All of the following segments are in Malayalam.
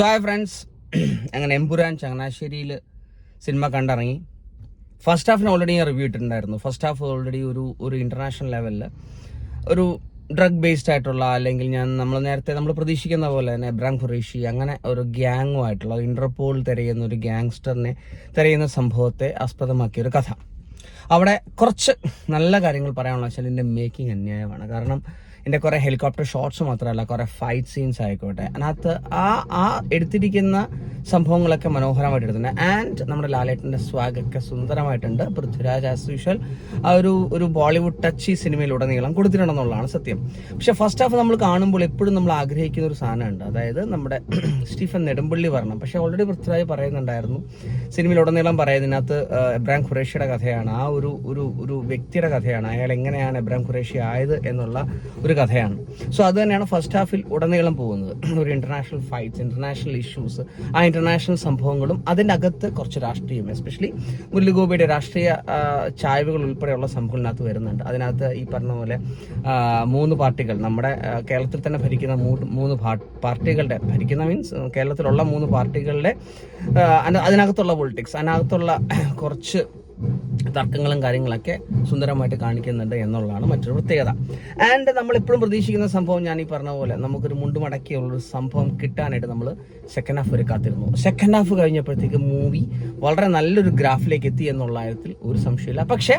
സോ ഹായ് ഫ്രണ്ട്സ് അങ്ങനെ എമ്പുരാൻ ചങ്ങനാശ്ശേരിയിൽ സിനിമ കണ്ടിറങ്ങി. ഫസ്റ്റ് ഹാഫിന് ഓൾറെഡി ഞാൻ റിവ്യൂ ഇട്ടിട്ടുണ്ടായിരുന്നു. ഫസ്റ്റ് ഹാഫ് ഓൾറെഡി ഒരു ഒരു ഇന്റർനാഷണൽ ലെവലിൽ ഒരു ഡ്രഗ് ബേസ്ഡ് ആയിട്ടുള്ള അല്ലെങ്കിൽ ഞാൻ നമ്മൾ നേരത്തെ നമ്മൾ പ്രതീക്ഷിക്കുന്ന പോലെ തന്നെ എബ്രാം ഖുറേഷി അങ്ങനെ ഒരു ഗ്യാങ്ങുമായിട്ടുള്ള ഇന്റർപോൾ തിരയുന്ന ഒരു ഗ്യാങ്സ്റ്ററിനെ തിരയുന്ന സംഭവത്തെ ആസ്പദമാക്കിയ ഒരു കഥ. അവിടെ കുറച്ച് നല്ല കാര്യങ്ങൾ പറയാനുള്ള വെച്ചാൽ എന്റെ മേക്കിംഗ് അന്യായമാണ്. കാരണം എന്റെ കുറേ ഹെലികോപ്റ്റർ ഷോട്ട്സ് മാത്രമല്ല കുറേ ഫൈറ്റ് സീൻസ് ആയിക്കോട്ടെ. അതിനകത്ത് ആ ആ എടുത്തിരിക്കുന്ന സംഭവങ്ങളൊക്കെ മനോഹരമായിട്ട് എടുത്തിട്ടുണ്ട്. ആൻഡ് നമ്മുടെ ലാലേട്ടന്റെ സ്വാഗൊക്കെ സുന്ദരമായിട്ടുണ്ട്. പൃഥ്വിരാജ് ആസ് യൂഷ്വൽ ആ ഒരു ഒരു ബോളിവുഡ് ടച്ച് ഈ സിനിമയിലുടനീളം കൊടുത്തിട്ടുണ്ടെന്നുള്ളതാണ് സത്യം. പക്ഷെ ഫസ്റ്റ് ഹാഫ് നമ്മൾ കാണുമ്പോൾ എപ്പോഴും നമ്മൾ ആഗ്രഹിക്കുന്ന ഒരു സാധനമുണ്ട്. അതായത് നമ്മുടെ സ്റ്റീഫൻ നെടുമ്പള്ളി വരണം. പക്ഷേ ഓൾറെഡി പൃഥ്വിരാജ് പറയുന്നുണ്ടായിരുന്നു സിനിമയിലുടനീളം പറയുന്നതിനകത്ത് എബ്രാം ഖുറേഷിയുടെ കഥയാണ്. ആ ഒരു ഒരു ഒരു ഒരു വ്യക്തിയുടെ കഥയാണ്. അയാൾ എങ്ങനെയാണ് എബ്രാം ഖുറേഷി ആയത് എന്നുള്ള ഒരു കഥയാണ്. സോ അത് തന്നെയാണ് ഫസ്റ്റ് ഹാഫിൽ ഉടനീളം പോകുന്നത്. ഒരു ഇന്റർനാഷണൽ ഫൈറ്റ്സ് ഇന്റർനാഷണൽ ഇഷ്യൂസ് ആ ഇന്റർനാഷണൽ സംഭവങ്ങളും അതിന്റെ അകത്ത് കുറച്ച് രാഷ്ട്രീയം എസ്പെഷ്യലി മുല്ലുഗോപിയുടെ രാഷ്ട്രീയ ചായവുകൾ ഉൾപ്പെടെയുള്ള സംഭവങ്ങളിനകത്ത് വരുന്നുണ്ട്. അതിനകത്ത് ഈ പറഞ്ഞ പോലെ മൂന്ന് പാർട്ടികൾ നമ്മുടെ കേരളത്തിൽ തന്നെ ഭരിക്കുന്ന മൂന്ന് പാർട്ടികളുടെ ഭരിക്കുന്ന മീൻസ് കേരളത്തിലുള്ള മൂന്ന് പാർട്ടികളുടെ അതിനകത്തുള്ള പൊളിറ്റിക്സ് അതിനകത്തുള്ള കുറച്ച് തർക്കങ്ങളും കാര്യങ്ങളൊക്കെ സുന്ദരമായിട്ട് കാണിക്കുന്നുണ്ട് എന്നുള്ളതാണ് മറ്റൊരു പ്രത്യേകത. ആൻഡ് നമ്മൾ ഇപ്പോഴും പ്രതീക്ഷിക്കുന്ന സംഭവം ഞാൻ ഈ പറഞ്ഞ പോലെ നമുക്കൊരു മുണ്ടുമടക്കിയുള്ളൊരു സംഭവം കിട്ടാനായിട്ട് നമ്മൾ സെക്കൻഡ് ഹാഫ് വരെ കാത്തിരുന്നു. സെക്കൻഡ് ഹാഫ് കഴിഞ്ഞപ്പോഴത്തേക്ക് മൂവി വളരെ നല്ലൊരു ഗ്രാഫിലേക്ക് എത്തി എന്നുള്ള കാര്യത്തിൽ ഒരു സംശയമില്ല. പക്ഷേ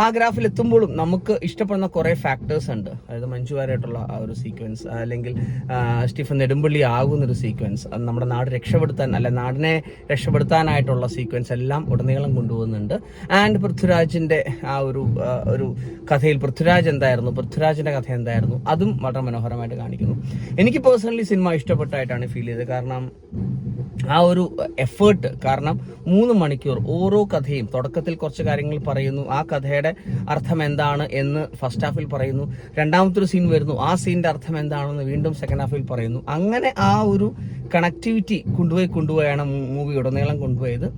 ആ ഗ്രാഫിൽ എത്തുമ്പോഴും നമുക്ക് ഇഷ്ടപ്പെടുന്ന കുറേ ഫാക്ടേഴ്സ് ഉണ്ട്. അതായത് മഞ്ജുവാരായിട്ടുള്ള ആ ഒരു സീക്വൻസ് അല്ലെങ്കിൽ സ്റ്റീഫൻ നെടുമ്പള്ളി ആകുന്ന ഒരു സീക്വൻസ് അത് നമ്മുടെ നാട് രക്ഷപ്പെടുത്താൻ അല്ല നാടിനെ രക്ഷപ്പെടുത്താനായിട്ടുള്ള സീക്വൻസ് എല്ലാം ഉടനീളം കൊണ്ടുപോകുന്നുണ്ട്. ആൻഡ് പൃഥ്വിരാജിന്റെ ആ ഒരു ഒരു കഥയിൽ പൃഥ്വിരാജ് എന്തായിരുന്നു? പൃഥ്വിരാജിന്റെ കഥ എന്തായിരുന്നു? അതും വളരെ മനോഹരമായിട്ട് കാണിക്കുന്നു. എനിക്ക് പേഴ്സണലി സിനിമ ഇഷ്ടപ്പെട്ടായിട്ടാണ് ഫീൽ ചെയ്തത്. കാരണം ആ ഒരു എഫേർട്ട് കാരണം മൂന്ന് മണിക്കൂർ ഓരോ കഥയും തുടക്കത്തിൽ കുറച്ച് കാര്യങ്ങൾ പറയുന്നു. ആ കഥയുടെ അർത്ഥം എന്താണ് എന്ന് ഫസ്റ്റ് ഹാഫിൽ പറയുന്നു. രണ്ടാമത്തെ ഒരു സീൻ വരുന്നു. ആ സീനിന്റെ അർത്ഥം എന്താണെന്ന് വീണ്ടും സെക്കൻഡ് ഹാഫിൽ പറയുന്നു. അങ്ങനെ ആ ഒരു കണക്ടിവിറ്റി കൊണ്ടുപോയി കൊണ്ടുപോയാണ് മൂവി ഉടനീളം കൊണ്ടുപോയത്.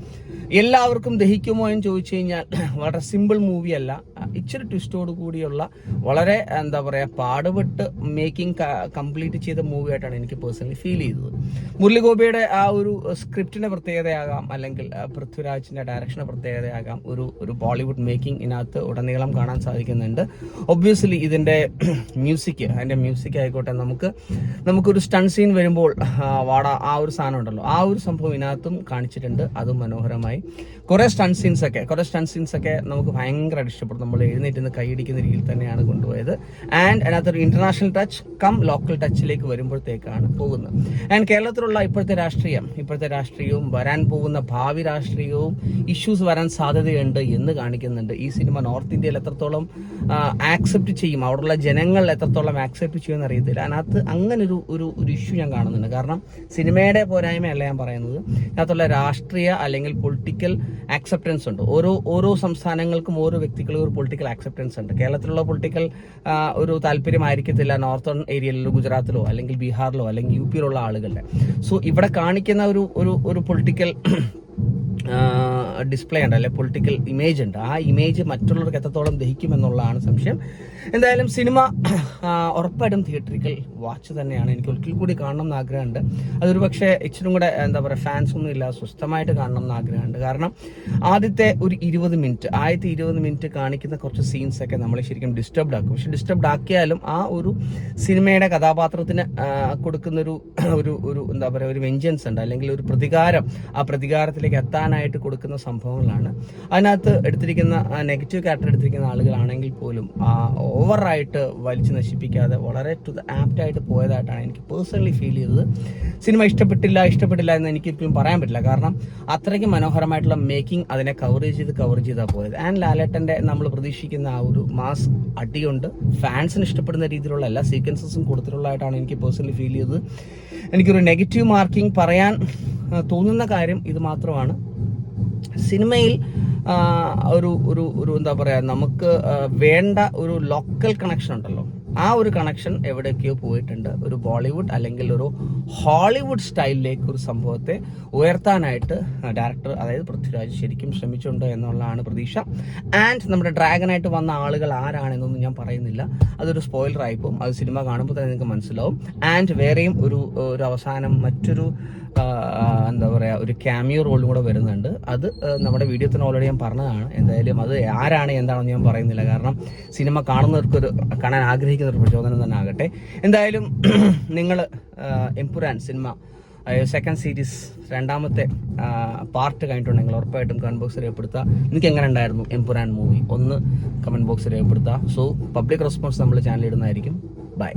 എല്ലാവർക്കും ദഹിക്കുമോ എന്ന് ചോദിച്ചു കഴിഞ്ഞാൽ വളരെ സിമ്പിൾ മൂവി അല്ല. ഇച്ചിരി ട്വിസ്റ്റോട് കൂടിയുള്ള വളരെ എന്താ പറയുക പാടുപെട്ട് മേക്കിംഗ് കംപ്ലീറ്റ് ചെയ്ത മൂവി ആയിട്ടാണ് എനിക്ക് പേഴ്സണലി ഫീൽ ചെയ്തത്. മുരളിഗോപിയുടെ ആ ഒരു സ്ക്രിപ്റ്റിന്റെ പ്രത്യേകതയാകാം അല്ലെങ്കിൽ പൃഥ്വിരാജിന്റെ ഡയറക്ഷന്റെ പ്രത്യേകതയാകാം ഒരു ഒരു ബോളിവുഡ് മേക്കിംഗ് ഇതിനകത്ത് ഉടനീളം കാണാൻ സാധിക്കുന്നുണ്ട്. ഒബ്വിയസ്ലി ഇതിന്റെ മ്യൂസിക് അതിന്റെ മ്യൂസിക് ആയിക്കോട്ടെ നമുക്ക് നമുക്കൊരു സ്റ്റൺ സീൻ വരുമ്പോൾ വാട ആ ഒരു സാധനം ഉണ്ടല്ലോ ആ ഒരു സംഭവം ഇതിനകത്തും കാണിച്ചിട്ടുണ്ട്. അതും മനോഹരമായി. കുറെ സ്റ്റൺ സീൻസ് ഒക്കെ കുറെ സ്റ്റൺ സീൻസ് ഒക്കെ നമുക്ക് ഭയങ്കരമായിട്ട് ഇഷ്ടപ്പെടും. നമ്മൾ എഴുന്നേറ്റ് നിന്ന് കൈയടിക്കുന്ന രീതിയിൽ തന്നെയാണ് കൊണ്ടുപോയത്. ആൻഡ് അതിനകത്തൊരു ഇന്റർനാഷണൽ ടച്ച് കം ലോക്കൽ ടച്ചിലേക്ക് വരുമ്പോഴത്തേക്കാണ് പോകുന്നത്. ആൻഡ് കേരളത്തിലുള്ള ഇപ്പോഴത്തെ രാഷ്ട്രീയം ഇപ്പോഴത്തെ രാഷ്ട്രീയവും വരാൻ പോകുന്ന ഭാവി രാഷ്ട്രീയവും ഇഷ്യൂസ് വരാൻ സാധ്യതയുണ്ട് എന്ന് കാണിക്കുന്നുണ്ട്. ഈ സിനിമ നോർത്ത് ഇന്ത്യയിൽ എത്രത്തോളം ആക്സെപ്റ്റ് ചെയ്യും അവിടെയുള്ള ജനങ്ങൾ എത്രത്തോളം ആക്സെപ്റ്റ് ചെയ്യും എന്ന് അറിയത്തില്ല അതിനകത്ത് അങ്ങനെ ഒരു ഒരു ഒരു ഇഷ്യൂ ഞാൻ കാണുന്നുണ്ട്. കാരണം സിനിമയുടെ പോരായ്മയല്ല ഞാൻ പറയുന്നത്. അതിനകത്തുള്ള രാഷ്ട്രീയ അല്ലെങ്കിൽ പൊളിറ്റിക്കൽ ആക്സെപ്റ്റൻസ് ഉണ്ട്. ഓരോ ഓരോ സംസ്ഥാനങ്ങൾക്കും ഓരോ വ്യക്തികൾക്കും ഒരു പൊളിറ്റിക്കൽ ആക്സെപ്റ്റൻസ് ഉണ്ട്. കേരളത്തിലുള്ള പൊളിറ്റിക്കൽ ഒരു താല്പര്യമായിരിക്കത്തില്ല നോർത്തേൺ ഏരിയയിലോ ഗുജറാത്തിലോ അല്ലെങ്കിൽ ബീഹാറിലോ അല്ലെങ്കിൽ യു പിയിലുള്ള ആളുകളുടെ. സോ ഇവിടെ കാണിക്കുന്ന ഒരു ഒരു ഒരു പൊളിറ്റിക്കൽ ഡിസ്പ്ലേ ഉണ്ട് അല്ലെ പൊളിറ്റിക്കൽ ഇമേജ് ഉണ്ട്. ആ ഇമേജ് മറ്റുള്ളവർക്ക് എത്രത്തോളം ദഹിക്കുമെന്നുള്ളതാണ് സംശയം. എന്തായാലും സിനിമ ഉറപ്പായിട്ടും തിയേറ്ററിക്കൽ വാച്ച് തന്നെയാണ്. എനിക്ക് ഒരിക്കൽ കൂടി കാണണം എന്ന് ആഗ്രഹമുണ്ട്. അതൊരു പക്ഷേ ഇച്ചിരി കൂടെ എന്താ പറയുക ഫാൻസ് ഒന്നും ഇല്ല. സ്വസ്ഥമായിട്ട് കാണണം എന്ന് ആഗ്രഹമുണ്ട്. കാരണം ആദ്യത്തെ ഒരു ഇരുപത് മിനിറ്റ് ആദ്യത്തെ ഇരുപത് മിനിറ്റ് കാണിക്കുന്ന കുറച്ച് സീൻസ് ഒക്കെ നമ്മളെ ശരിക്കും ഡിസ്റ്റർബ്ഡ് ആക്കും. പക്ഷെ ഡിസ്റ്റർബ്ഡ് ആക്കിയാലും ആ ഒരു സിനിമയുടെ കഥാപാത്രത്തിന് കൊടുക്കുന്ന കൊടുക്കുന്നൊരു ഒരു ഒരു എന്താ പറയുക ഒരു വെഞ്ചൻസ് ഉണ്ട്. അല്ലെങ്കിൽ ഒരു പ്രതികാരം ആ പ്രതികാരത്തിലേക്ക് എത്താനായിട്ട് കൊടുക്കുന്ന സംഭവങ്ങളാണ്. അതിനകത്ത് എടുത്തിരിക്കുന്ന നെഗറ്റീവ് ക്യാരക്ടർ എടുത്തിരിക്കുന്ന ആളുകളാണെങ്കിൽ പോലും ആ ഓവറായിട്ട് വലിച്ചു നശിപ്പിക്കാതെ വളരെ ടു ദ ആപ്റ്റ് ആയിട്ട് പോയതായിട്ടാണ് എനിക്ക് പേഴ്സണലി ഫീൽ ചെയ്തത്. സിനിമ ഇഷ്ടപ്പെട്ടില്ല ഇഷ്ടപ്പെട്ടില്ല എന്ന് എനിക്ക് ഇപ്പോഴും പറയാൻ പറ്റില്ല. കാരണം അത്രയ്ക്ക് മനോഹരമായിട്ടുള്ള മേക്കിംഗ് അതിനെ കവറേജ് ചെയ്ത് കവർ ചെയ്താൽ പോയത്. ആൻഡ് ലാലേട്ടന്റെ നമ്മൾ പ്രതീക്ഷിക്കുന്ന ആ ഒരു മാസ് അടിയുണ്ട്. ഫാൻസിന് ഇഷ്ടപ്പെടുന്ന രീതിയിലുള്ള എല്ലാ സീക്വൻസസും കൊടുത്തിട്ടുള്ളതായിട്ടാണ് എനിക്ക് പേഴ്സണലി ഫീൽ ചെയ്തത്. എനിക്കൊരു നെഗറ്റീവ് മാർക്കിംഗ് പറയാൻ തോന്നുന്ന കാര്യം ഇത് മാത്രമാണ്. സിനിമയിൽ ഒരു ഒരു എന്താ പറയുക നമുക്ക് വേണ്ട ഒരു ലോക്കൽ കണക്ഷൻ ഉണ്ടല്ലോ. ആ ഒരു കണക്ഷൻ എവിടെയൊക്കെയോ പോയിട്ടുണ്ട്. ഒരു ബോളിവുഡ് അല്ലെങ്കിൽ ഒരു ഹോളിവുഡ് സ്റ്റൈലിലേക്ക് ഒരു സംഭവത്തെ ഉയർത്താനായിട്ട് ഡയറക്ടർ അതായത് പൃഥ്വിരാജ് ശരിക്കും ശ്രമിച്ചിട്ടുണ്ട് എന്നുള്ളതാണ് പ്രതീക്ഷ. ആൻഡ് നമ്മുടെ ഡ്രാഗനായിട്ട് വന്ന ആളുകൾ ആരാണെന്നൊന്നും ഞാൻ പറയുന്നില്ല. അതൊരു സ്പോയിലർ ആയിപ്പോവും. അത് സിനിമ കാണുമ്പോൾ തന്നെ നിങ്ങൾക്ക് മനസ്സിലാവും. ആൻഡ് വേറെയും ഒരു ഒരു അവസാനം മറ്റൊരു എന്താ പറയുക ഒരു ക്യാമിയോ റോളും കൂടെ വരുന്നുണ്ട്. അത് നമ്മുടെ വീഡിയോ തന്നെ ഓൾറെഡി ഞാൻ പറഞ്ഞതാണ്. എന്തായാലും അത് ആരാണ് എന്താണെന്ന് ഞാൻ പറയുന്നില്ല. കാരണം സിനിമ കാണുന്നവർക്കൊരു കാണാൻ ആഗ്രഹിക്കുന്ന ഒരു പ്രചോദനം തന്നെ ആകട്ടെ എന്തായാലും നിങ്ങൾ എംപുരാൻ സിനിമ സെക്കൻഡ് സീരീസ് രണ്ടാമത്തെ പാർട്ട് കഴിഞ്ഞിട്ടുണ്ടെങ്കിൽ ഉറപ്പായിട്ടും കമന്റ് ബോക്സ് രേഖപ്പെടുത്തുക. നിങ്ങൾക്ക് എങ്ങനെ ഉണ്ടായിരുന്നു എംപുരാൻ മൂവി ഒന്ന് കമന്റ് ബോക്സ് രേഖപ്പെടുത്തുക. സോ പബ്ലിക് റെസ്പോൺസ് നമ്മൾ ചാനലിടുന്നതായിരിക്കും ബൈ